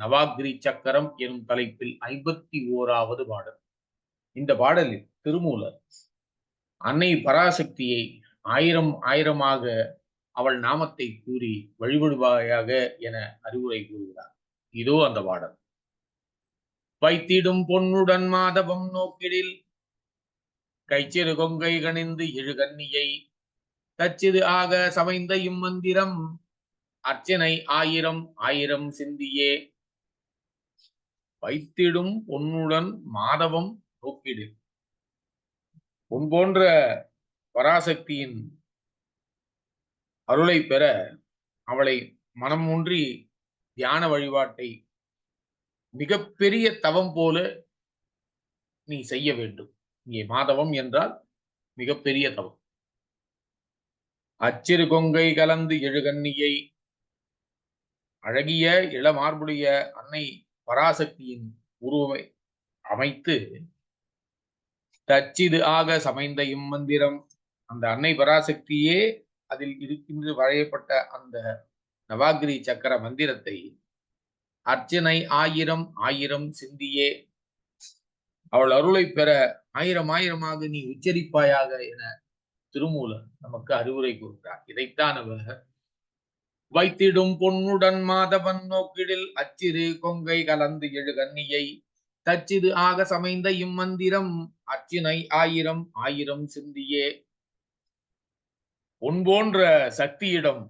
நவாகிரி சக்கரம் எனும் தலைப்பில் ஐம்பத்தி ஓராவது பாடல். இந்த பாடலில் திருமூலர் அன்னை பராசக்தியை ஆயிரம் ஆயிரமாக அவள் நாமத்தை கூறி வழிபடுவாயாக என அறிவுரை கூறுகிறார். இதோ அந்த பாடல். வைத்திடும் பொன்னுடன் மாதவம் நோக்கிடில் கைச்சிறு கொங்கை கணிந்து எழுகன்னியை தச்சிது ஆக சமைந்த இம்மந்திரம் அர்ச்சனை ஆயிரம் ஆயிரம் சிந்தியே வைத்திடும் பொன்னுடன் மாதவம் நோக்கிடு உன் போன்ற பராசக்தியின் அருளை பெற அவளை மனம் ஒன்றி தியான வழிபாட்டை மிகப்பெரிய தவம் போல நீ செய்ய வேண்டும். இங்கே மாதவம் என்றால் மிகப்பெரிய தவம். அச்சிறு கொங்கை கலந்து எழுகன்னியை அழகிய இளமார்புடைய அன்னை பராசக்தியின் உருவை அமைத்து தச்சிது ஆக சமைந்த இம்மந்திரம். அந்த அன்னை பராசக்தியே அதில் இருக்கின்ற வரையப்பட்ட அந்த நவாகிரி சக்கர மந்திரத்தை அர்ச்சனை ஆயிரம் ஆயிரம் சிந்தியே. அவள் அருளை பெற ஆயிரம் ஆயிரமாக நீ உச்சரிப்பாயாக என திருமூலன் நமக்கு அறிவுரை கூறுகிறார். இதைத்தான் அவர் வைத்திடும் பொன்னுடன் மாதவன் நோக்கிடில் அச்சிறு கொங்கை கலந்து எழு கன்னியை தச்சிது ஆக சமைந்த இம்மந்திரம் அச்சினை ஆயிரம் ஆயிரம் சிந்தியே. உன் போன்ற சக்தியிடம்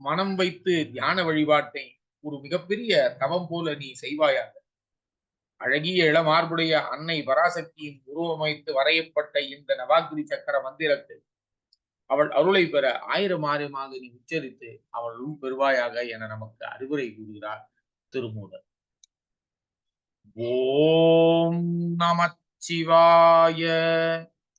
மனம் வைத்து தியான வழிபாட்டை ஒரு மிகப்பெரிய தவம் போல நீ செய்வாயாக. அழகிய இளமார்புடைய அன்னை பராசக்தியின் உருவமைத்து வரையப்பட்ட இந்த நவாகிரி சக்கர மந்திரத்தில் அவள் அருளை பெற ஆயிரம் ஆயிரமாக நீ உச்சரித்து அவள் உள் பெறுவாயாக என நமக்கு அறிவுரை கூறுகிறார் திருமூலர். ஓம் நமச்சிவாய